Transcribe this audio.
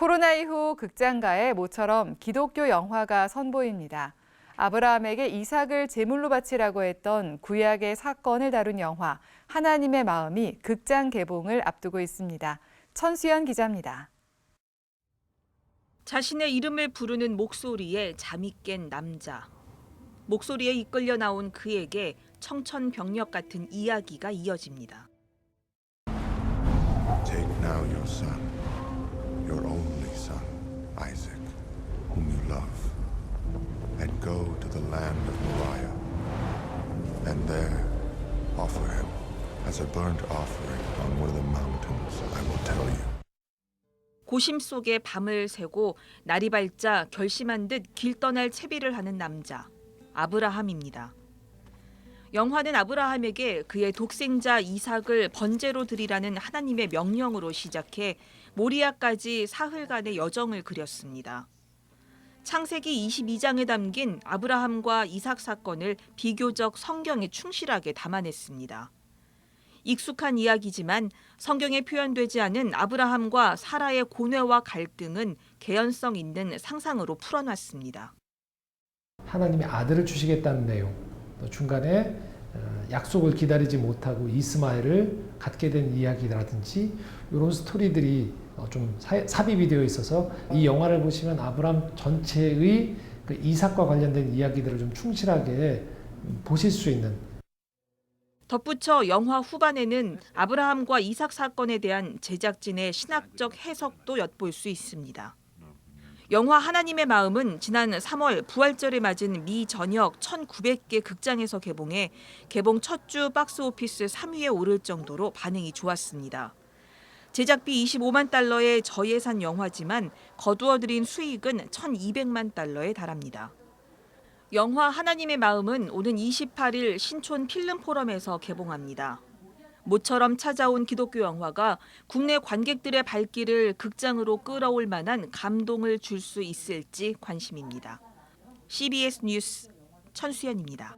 코로나 이후 극장가에 모처럼 기독교 영화가 선보입니다. 아브라함에게 이삭을 제물로 바치라고 했던 구약의 사건을 다룬 영화 하나님의 마음이 극장 개봉을 앞두고 있습니다. 천수연 기자입니다. 자신의 이름을 부르는 목소리에 잠이 깬 남자. 목소리에 이끌려 나온 그에게 청천벽력 같은 이야기가 이어집니다. Take now your son, land of Moriah, and there offer him as a burnt offering on one of the mountains I will tell you. 고심 속에 밤을 새고 날이 밝자 결심한 듯 길 떠날 채비를 하는 남자 아브라함입니다. 영화는 아브라함에게 그의 독생자 이삭을 번제로 드리라는 하나님의 명령으로 시작해 모리아까지 사흘간의 여정을 그렸습니다. 창세기 22장에 담긴 아브라함과 이삭 사건을 비교적 성경에 충실하게 담아냈습니다. 익숙한 이야기지만 성경에 표현되지 않은 아브라함과 사라의 고뇌와 갈등은 개연성 있는 상상으로 풀어놨습니다. 하나님이 아들을 주시겠다는 내용, 또 중간에 어, 약속을 기다리지 못하고 이스마엘을 갖게 된 이야기라든지 이런 스토리들이 어, 좀 사- 삽입이 되어 있어서 이 영화를 보시면 아브람 전체의 그 이삭과 관련된 이야기들을 좀 충실하게 음, 보실 수 있는 덧붙여 영화 후반에는 아브라함과 이삭 사건에 대한 제작진의 신학적 해석도 엿볼 수 있습니다. 영화 하나님의 마음은 지난 3월 부활절을 맞은 미 전역 1,900개 극장에서 개봉해 개봉 첫 주 박스 오피스 3위에 오를 정도로 반응이 좋았습니다. 제작비 25만 달러의 저예산 영화지만 거두어들인 수익은 1,200만 달러에 달합니다. 영화 하나님의 마음은 오는 28일 신촌 필름 포럼에서 개봉합니다. 모처럼 찾아온 기독교 영화가 국내 관객들의 발길을 극장으로 끌어올 만한 감동을 줄 수 있을지 관심입니다. CBS 뉴스 천수연입니다.